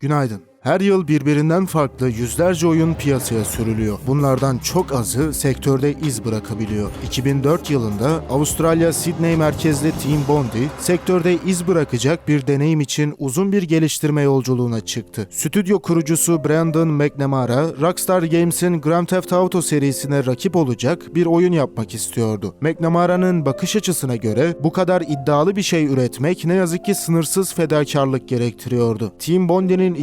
Günaydın. Her yıl birbirinden farklı yüzlerce oyun piyasaya sürülüyor. Bunlardan çok azı sektörde iz bırakabiliyor. 2004 yılında Avustralya Sydney merkezli Team Bondi, sektörde iz bırakacak bir deneyim için uzun bir geliştirme yolculuğuna çıktı. Stüdyo kurucusu Brandon McNamara, Rockstar Games'in Grand Theft Auto serisine rakip olacak bir oyun yapmak istiyordu. McNamara'nın bakış açısına göre bu kadar iddialı bir şey üretmek ne yazık ki sınırsız fedakarlık gerektiriyordu. Team Bondi'nin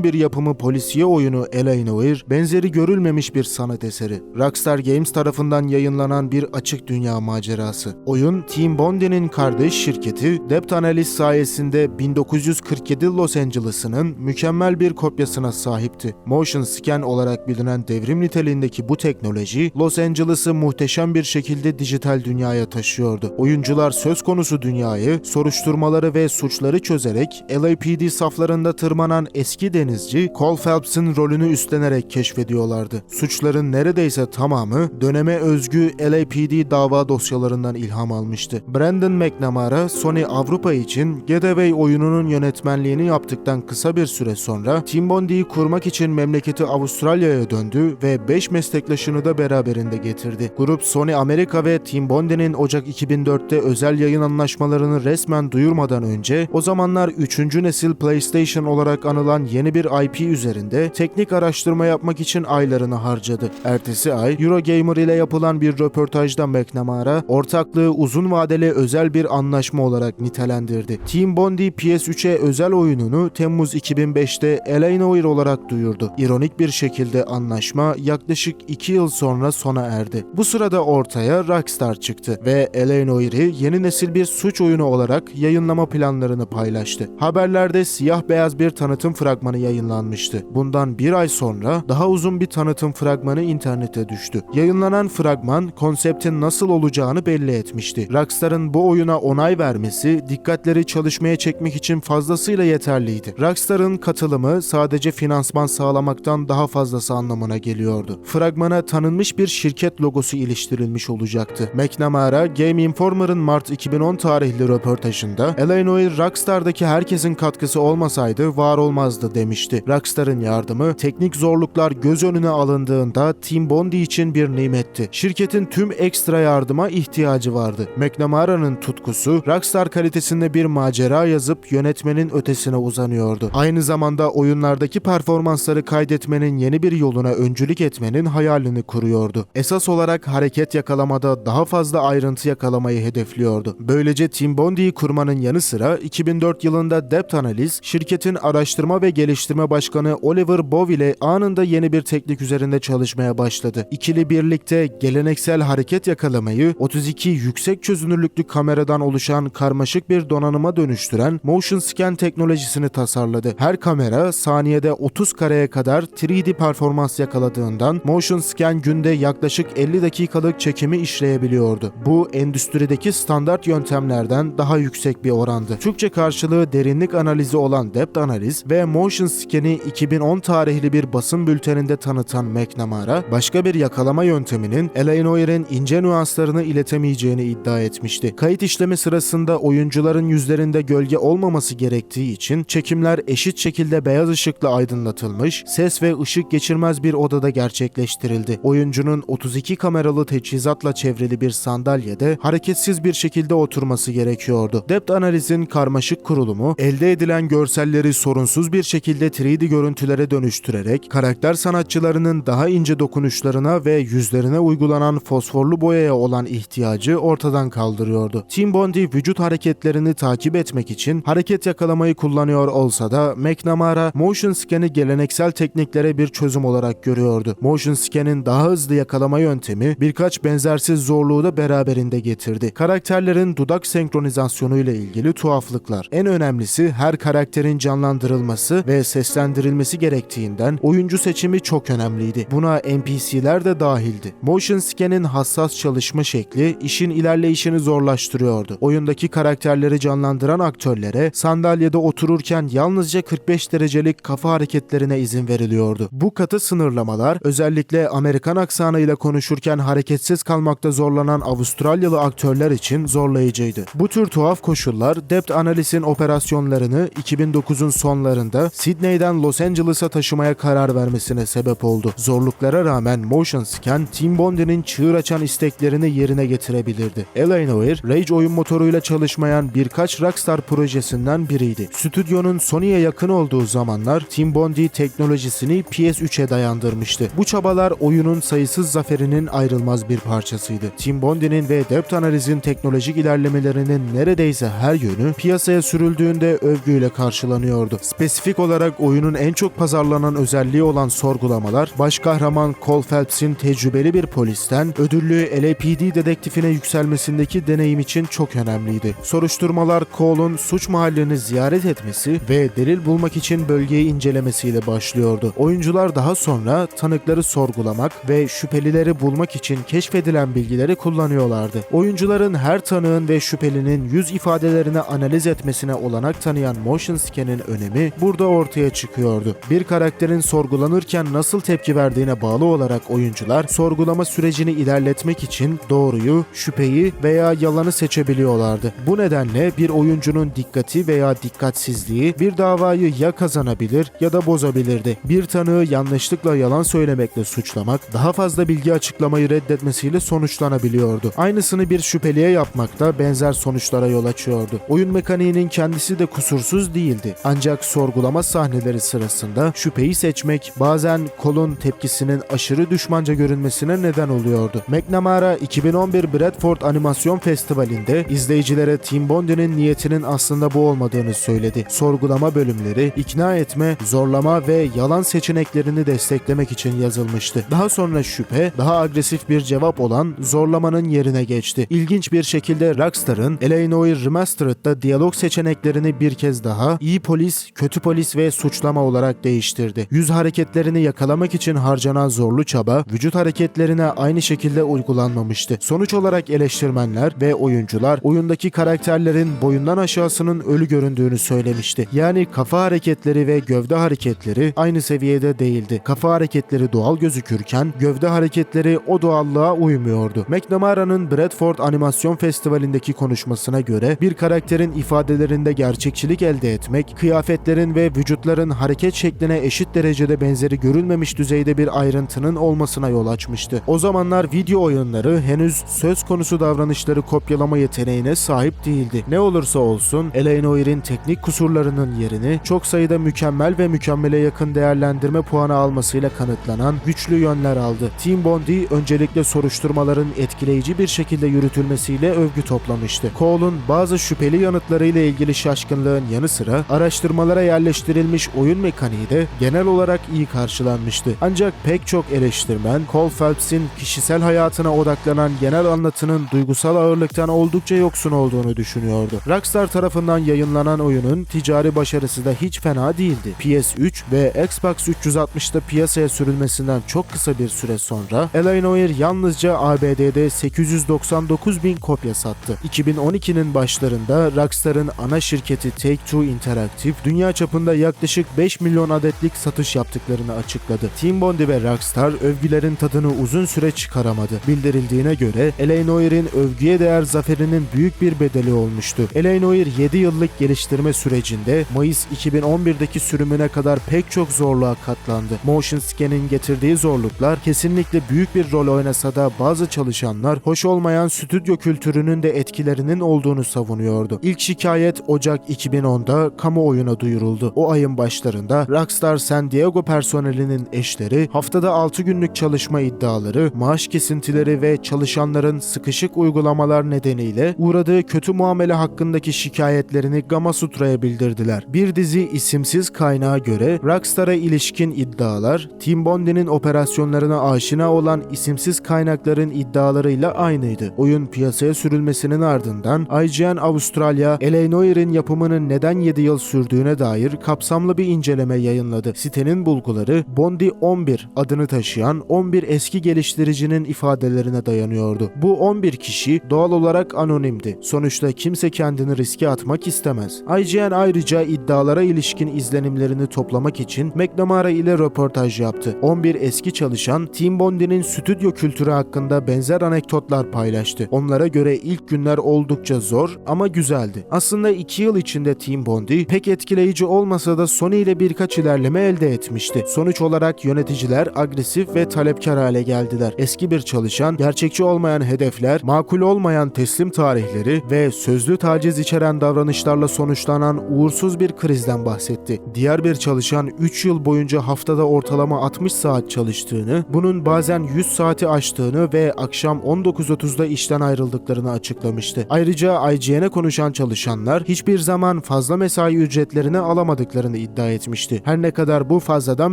2011 yapımı polisiye oyunu L.A. Noire, benzeri görülmemiş bir sanat eseri. Rockstar Games tarafından yayınlanan bir açık dünya macerası. Oyun, Team Bondi'nin kardeş şirketi Depth Analyst sayesinde 1947 Los Angeles'ının mükemmel bir kopyasına sahipti. Motion Scan olarak bilinen devrim niteliğindeki bu teknoloji, Los Angeles'ı muhteşem bir şekilde dijital dünyaya taşıyordu. Oyuncular söz konusu dünyayı, soruşturmaları ve suçları çözerek LAPD saflarında tırmanan eski denizci Cole Phelps'ın rolünü üstlenerek keşfediyorlardı. Suçların neredeyse tamamı döneme özgü LAPD dava dosyalarından ilham almıştı. Brandon McNamara, Sony Avrupa için Getaway oyununun yönetmenliğini yaptıktan kısa bir süre sonra Team Bondi'yi kurmak için memleketi Avustralya'ya döndü ve 5 meslektaşını da beraberinde getirdi. Grup Sony Amerika ve Team Bondi'nin Ocak 2004'te özel yayın anlaşmalarını resmen duyurmadan önce o zamanlar 3. nesil PlayStation olarak anılan yeni bir IP üzerinde teknik araştırma yapmak için aylarını harcadı. Ertesi ay Eurogamer ile yapılan bir röportajda McNamara ortaklığı uzun vadeli özel bir anlaşma olarak nitelendirdi. Team Bondi PS3'e özel oyununu Temmuz 2005'te L.A. Noire olarak duyurdu. İronik bir şekilde anlaşma yaklaşık 2 yıl sonra sona erdi. Bu sırada ortaya Rockstar çıktı ve L.A. Noire'i yeni nesil bir suç oyunu olarak yayınlama planlarını paylaştı. Haberlerde siyah beyaz bir tanıtım fragmanı yayınlanmıştı. Bundan bir ay sonra daha uzun bir tanıtım fragmanı internete düştü. Yayınlanan fragman konseptin nasıl olacağını belli etmişti. Rockstar'ın bu oyuna onay vermesi dikkatleri çalışmaya çekmek için fazlasıyla yeterliydi. Rockstar'ın katılımı sadece finansman sağlamaktan daha fazlası anlamına geliyordu. Fragmana tanınmış bir şirket logosu iliştirilmiş olacaktı. McNamara, Game Informer'ın Mart 2010 tarihli röportajında. Noire Rockstar'daki herkesin katkısı olmasaydı var olmazdı demişti. Rockstar'ın yardımı teknik zorluklar göz önüne alındığında Team Bondi için bir nimetti. Şirketin tüm ekstra yardıma ihtiyacı vardı. McNamara'nın tutkusu Rockstar kalitesinde bir macera yazıp yönetmenin ötesine uzanıyordu. Aynı zamanda oyunlardaki performansları kaydetmenin yeni bir yoluna öncülük etmenin hayalini kuruyordu. Esas olarak hareket yakalamada daha fazla ayrıntı yakalamayı hedefliyordu. Böylece Team Bondi'yi kurmanın yanı sıra 2004 yılında Depth Analyst, şirketin araştırma ve geliştirme başkanı Oliver Bow ile anında yeni bir teknik üzerinde çalışmaya başladı. İkili birlikte geleneksel hareket yakalamayı 32 yüksek çözünürlüklü kameradan oluşan karmaşık bir donanıma dönüştüren motion scan teknolojisini tasarladı. Her kamera saniyede 30 kareye kadar 3D performans yakaladığından motion scan günde yaklaşık 50 dakikalık çekimi işleyebiliyordu. Bu endüstrideki standart yöntemlerden daha yüksek bir orandı. Türkçe karşılığı derinlik analizi olan depth analiz ve motion scan'i 2010 tarihli bir basın bülteninde tanıtan McNamara, başka bir yakalama yönteminin Elaine Noire'in ince nüanslarını iletemeyeceğini iddia etmişti. Kayıt işlemi sırasında oyuncuların yüzlerinde gölge olmaması gerektiği için çekimler eşit şekilde beyaz ışıkla aydınlatılmış, ses ve ışık geçirmez bir odada gerçekleştirildi. Oyuncunun 32 kameralı teçhizatla çevrili bir sandalyede hareketsiz bir şekilde oturması gerekiyordu. Depth analizin karmaşık kurulumu, elde edilen görselleri sorunsuz bir şekilde 3D görüntülere dönüştürerek karakter sanatçılarının daha ince dokunuşlarına ve yüzlerine uygulanan fosforlu boyaya olan ihtiyacı ortadan kaldırıyordu. Team Bondi vücut hareketlerini takip etmek için hareket yakalamayı kullanıyor olsa da McNamara motion scan'i geleneksel tekniklere bir çözüm olarak görüyordu. Motion scan'in daha hızlı yakalama yöntemi birkaç benzersiz zorluğu da beraberinde getirdi. Karakterlerin dudak senkronizasyonu ile ilgili tuhaflıklar. En önemlisi her karakterin canlandırılması ve seslendirilmesi gerektiğinden oyuncu seçimi çok önemliydi. Buna NPC'ler de dahildi. Motion scan'in hassas çalışma şekli işin ilerleyişini zorlaştırıyordu. Oyundaki karakterleri canlandıran aktörlere sandalyede otururken yalnızca 45 derecelik kafa hareketlerine izin veriliyordu. Bu katı sınırlamalar özellikle Amerikan aksanıyla konuşurken hareketsiz kalmakta zorlanan Avustralyalı aktörler için zorlayıcıydı. Bu tür tuhaf koşullar Depth Analyz'in operasyonlarını 2009'un sonlarında Sydney Sydney'den Los Angeles'a taşımaya karar vermesine sebep oldu. Zorluklara rağmen Motion Scan, Tim Bondy'nin çığır açan isteklerini yerine getirebilirdi. Eleanor, Rage oyun motoruyla çalışmayan birkaç Rockstar projesinden biriydi. Stüdyonun Sony'ye yakın olduğu zamanlar Tim Bondy teknolojisini PS3'e dayandırmıştı. Bu çabalar oyunun sayısız zaferinin ayrılmaz bir parçasıydı. Tim Bondy'nin ve depth analizin teknolojik ilerlemelerinin neredeyse her yönü piyasaya sürüldüğünde övgüyle karşılanıyordu. Spesifik olarak oyunun en çok pazarlanan özelliği olan sorgulamalar, baş kahraman Cole Phelps'in tecrübeli bir polisten ödüllü LAPD dedektifine yükselmesindeki deneyim için çok önemliydi. Soruşturmalar Cole'un suç mahallini ziyaret etmesi ve delil bulmak için bölgeyi incelemesiyle başlıyordu. Oyuncular daha sonra tanıkları sorgulamak ve şüphelileri bulmak için keşfedilen bilgileri kullanıyorlardı. Oyuncuların her tanığın ve şüphelinin yüz ifadelerini analiz etmesine olanak tanıyan motion scan'in önemi burada ortaya çıkıyordu. Bir karakterin sorgulanırken nasıl tepki verdiğine bağlı olarak oyuncular sorgulama sürecini ilerletmek için doğruyu, şüpheyi veya yalanı seçebiliyorlardı. Bu nedenle bir oyuncunun dikkati veya dikkatsizliği bir davayı ya kazanabilir ya da bozabilirdi. Bir tanığı yanlışlıkla yalan söylemekle suçlamak, daha fazla bilgi açıklamayı reddetmesiyle sonuçlanabiliyordu. Aynısını bir şüpheliye yapmak da benzer sonuçlara yol açıyordu. Oyun mekaniğinin kendisi de kusursuz değildi. Ancak sorgulama sahneleri sırasında şüpheyi seçmek bazen kolun tepkisinin aşırı düşmanca görünmesine neden oluyordu. McNamara 2011 Bradford Animasyon Festivali'nde izleyicilere Tim Bondy'nin niyetinin aslında bu olmadığını söyledi. Sorgulama bölümleri ikna etme, zorlama ve yalan seçeneklerini desteklemek için yazılmıştı. Daha sonra şüphe daha agresif bir cevap olan zorlamanın yerine geçti. İlginç bir şekilde Rockstar'ın Illinois Remastered'da diyalog seçeneklerini bir kez daha iyi polis, kötü polis ve suçlama olarak değiştirdi. Yüz hareketlerini yakalamak için harcanan zorlu çaba vücut hareketlerine aynı şekilde uygulanmamıştı. Sonuç olarak eleştirmenler ve oyuncular oyundaki karakterlerin boyundan aşağısının ölü göründüğünü söylemişti. Yani kafa hareketleri ve gövde hareketleri aynı seviyede değildi. Kafa hareketleri doğal gözükürken gövde hareketleri o doğallığa uymuyordu. McNamara'nın Bradford Animasyon Festivali'ndeki konuşmasına göre bir karakterin ifadelerinde gerçekçilik elde etmek, kıyafetlerin ve vücutların hareket şekline eşit derecede benzeri görülmemiş düzeyde bir ayrıntının olmasına yol açmıştı. O zamanlar video oyunları henüz söz konusu davranışları kopyalama yeteneğine sahip değildi. Ne olursa olsun Eleanor'in teknik kusurlarının yerini çok sayıda mükemmel ve mükemmele yakın değerlendirme puanı almasıyla kanıtlanan güçlü yönler aldı. Team Bondi öncelikle soruşturmaların etkileyici bir şekilde yürütülmesiyle övgü toplamıştı. Cole'un bazı şüpheli yanıtlarıyla ilgili şaşkınlığın yanı sıra araştırmalara yerleştirilmiş oyun mekaniği de genel olarak iyi karşılanmıştı. Ancak pek çok eleştirmen Cole Phelps'in kişisel hayatına odaklanan genel anlatının duygusal ağırlıktan oldukça yoksun olduğunu düşünüyordu. Rockstar tarafından yayınlanan oyunun ticari başarısı da hiç fena değildi. PS3 ve Xbox 360'da piyasaya sürülmesinden çok kısa bir süre sonra Eleanor yalnızca ABD'de 899 bin kopya sattı. 2012'nin başlarında Rockstar'ın ana şirketi Take-Two Interactive dünya çapında yaklaşık 5 milyon adetlik satış yaptıklarını açıkladı. Team Bondi ve Rockstar övgülerin tadını uzun süre çıkaramadı. Bildirildiğine göre Eleanor'in övgüye değer zaferinin büyük bir bedeli olmuştu. Eleanor 7 yıllık geliştirme sürecinde Mayıs 2011'deki sürümüne kadar pek çok zorluğa katlandı. Motion Scan'in getirdiği zorluklar kesinlikle büyük bir rol oynasa da bazı çalışanlar hoş olmayan stüdyo kültürünün de etkilerinin olduğunu savunuyordu. İlk şikayet Ocak 2010'da kamuoyuna duyuruldu. O ayın başlarında Rockstar San Diego personelinin eşleri haftada 6 günlük çalışma iddiaları, maaş kesintileri ve çalışanların sıkışık uygulamalar nedeniyle uğradığı kötü muamele hakkındaki şikayetlerini Gamasutra'ya bildirdiler. Bir dizi isimsiz kaynağa göre Rockstar'a ilişkin iddialar, Tim Bondy'nin operasyonlarına aşina olan isimsiz kaynakların iddialarıyla aynıydı. Oyun piyasaya sürülmesinin ardından IGN Avustralya, Eleanor'in yapımının neden 7 yıl sürdüğüne dair kapsamlı bir inceleme yayınladı. Sitenin bulguları Bondi 11 adını taşıyan 11 eski geliştiricinin ifadelerine dayanıyordu. Bu 11 kişi doğal olarak anonimdi. Sonuçta kimse kendini riske atmak istemez. IGN ayrıca iddialara ilişkin izlenimlerini toplamak için McNamara ile röportaj yaptı. 11 eski çalışan Tim Bondy'nin stüdyo kültürü hakkında benzer anekdotlar paylaştı. Onlara göre ilk günler oldukça zor ama güzeldi. Aslında 2 yıl içinde Tim Bondi pek etkileyici olmasa da Sony ile birkaç ilerleme elde etmişti. Sonuç olarak yöneticiler agresif ve talepkar hale geldiler. Eski bir çalışan, gerçekçi olmayan hedefler, makul olmayan teslim tarihleri ve sözlü taciz içeren davranışlarla sonuçlanan uğursuz bir krizden bahsetti. Diğer bir çalışan 3 yıl boyunca haftada ortalama 60 saat çalıştığını, bunun bazen 100 saati aştığını ve akşam 19.30'da işten ayrıldıklarını açıklamıştı. Ayrıca IGN'e konuşan çalışanlar hiçbir zaman fazla mesai ücretlerini alamadıklarını iddia etmişti. Her ne kadar bu fazladan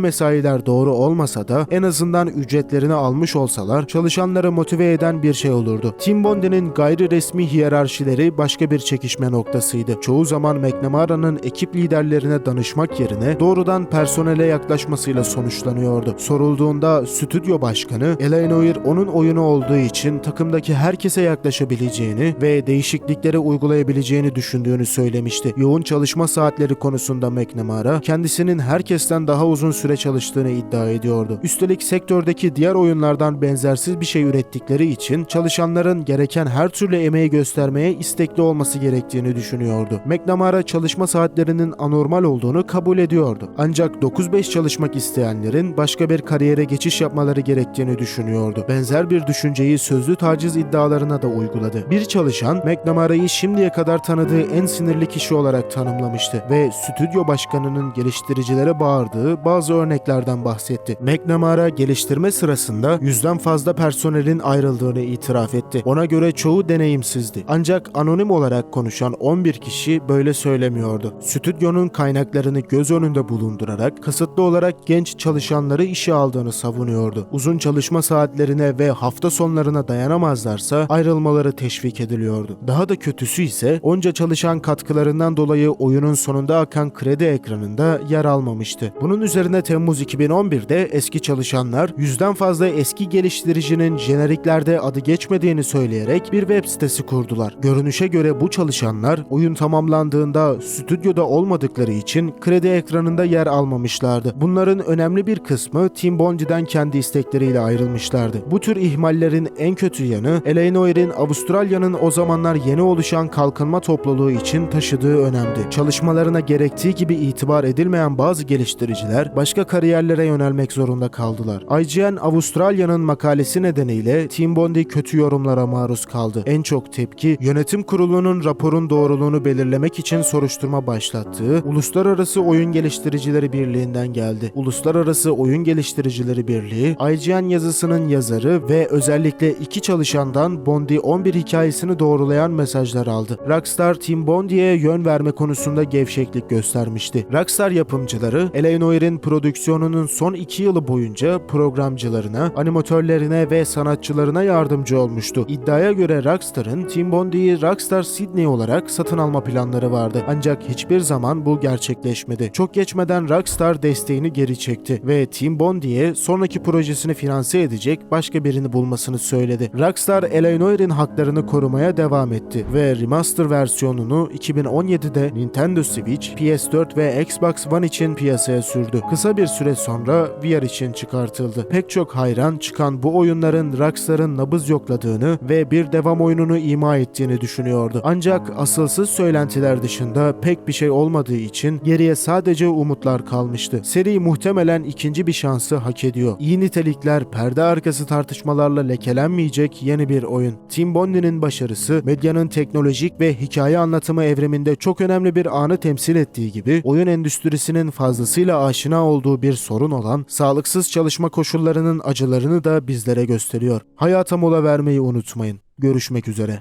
mesailer doğru olmasa da en azından ücretlerini almış olsalar çalışanları motive eden bir şey olurdu. Tim Bondi'nin gayri resmi hiyerarşileri başka bir çekişme noktasıydı. Çoğu zaman McNamara'nın ekip liderlerine danışmak yerine doğrudan personele yaklaşmasıyla sonuçlanıyordu. Sorulduğunda stüdyo başkanı Eleanor onun oyunu olduğu için takımdaki herkese yaklaşabileceğini ve değişiklikleri uygulayabileceğini düşündüğünü söylemişti. Yoğun çalışma saatleri konusunda McNamara kendisinin herkesten daha uzun süre çalıştığını iddia ediyordu. Üstelik sektördeki diğer oyunlardan benzersiz bir şey ürettikleri için çalışanların gereken her türlü emeği göstermeye istekli olması gerektiğini düşünüyordu. McNamara çalışma saatlerinin anormal olduğunu kabul ediyordu. Ancak 9-5 çalışmak isteyenlerin başka bir kariyere geçiş yapmaları gerektiğini düşünüyordu. Benzer bir düşünceyi sözlü taciz iddialarına da uyguladı. Bir çalışan McNamara'yı şimdiye kadar tanıdığı en sinirli kişi olarak tanımlamıştı ve stüdyo başkanının geliştiricilere bağırdığı bazı örneklerden bahsetti. McNamara geliştirme sırasında yüzden fazla personelin ayrıldığını itiraf etti. Ona göre çoğu deneyimsizdi. Ancak anonim olarak konuşan 11 kişi böyle söylemiyordu. Stüdyonun kaynaklarını göz önünde bulundurarak kasıtlı olarak genç çalışanları işe aldığını savunuyordu. Uzun çalışma saatlerine ve hafta sonlarına dayanamazlarsa ayrılmaları teşvik ediliyordu. Daha da kötüsü ise onca çalışan katkılarından dolayı oyunun sonunda akan kredi ekranında yer almamıştı. Bunun üzerine Temmuz 2011'de eski çalışanlar yüzden fazla eski geliştiricinin jeneriklerde adı geçmediğini söyleyerek bir web sitesi kurdular. Görünüşe göre bu çalışanlar oyun tamamlandığında stüdyoda olmadıkları için kredi ekranında yer almamışlardı. Bunların önemli bir kısmı Tim Bondi'den kendi istekleriyle ayrılmışlardı. Bu tür ihmallerin en kötü yanı Eleanor'in Avustralya'nın o zamanlar yeni oluşan kalkınma topluluğu için taşıdığı önemdi. Çalışmalarına gerektiği gibi itibar edilmeyen bazı geliştiriciler başka kariyerlere yönelmek zorunda kaldılar. IGN Avustralya'nın makalesi nedeniyle Tim Bondi kötü yorumlara maruz kaldı. En çok tepki yönetim kurulunun raporun doğruluğunu belirlemek için soruşturma başlattığı Uluslararası Oyun Geliştiricileri Birliği'nden geldi. Uluslararası Oyun Geliştiricileri Birliği, IGN yazısının yazarı ve özellikle iki çalışandan Bondi 11 hikayesini doğrulayan mesajlar aldı. Rockstar Tim Bondi'ye yön verme konusunda gevşeklik göstermişti. Rockstar yapımcıları, Eleanor'in prodüksiyonunun son iki yılı boyunca programcılarına, animatörlerine ve sanatçılarına yardımcı olmuştu. İddiaya göre Rockstar'ın Tim Bondi'yi Rockstar Sydney olarak satın alma planları vardı. Ancak hiçbir zaman bu gerçekleşmedi. Çok geçmeden Rockstar desteğini geri çekti ve Tim Bondi'ye sonraki projesini finanse edecek başka birini bulmasını söyledi. Rockstar Eleanor'in haklarını korumaya devam etti ve remaster versiyonunu 2017'de Nintendo Switch, PS4 ve Xbox One için piyasaya sürdü. Kısa bir süre sonra VR için çıkartıldı. Pek çok hayran çıkan bu oyunların Rockstar'ın nabız yokladığını ve bir devam oyununu ima ettiğini düşünüyordu. Ancak asılsız söylentiler dışında pek bir şey olmadığı için geriye sadece umutlar kalmıştı. Seri muhtemelen ikinci bir şansı hak ediyor. İyi nitelikler, perde arkası tartışmalarla lekelenmeyecek yeni bir oyun. Tim Bondi'nin başarısı medyanın teknolojik ve hikaye anlatımı evriminde çok önemli bir anı temsil ettiği gibi oyun endüstrisinin fazlasıyla aşina olduğu bir sorun olan sağlıksız çalışma koşullarının acılarını da bizlere gösteriyor. Hayata mola vermeyi unutmayın. Görüşmek üzere.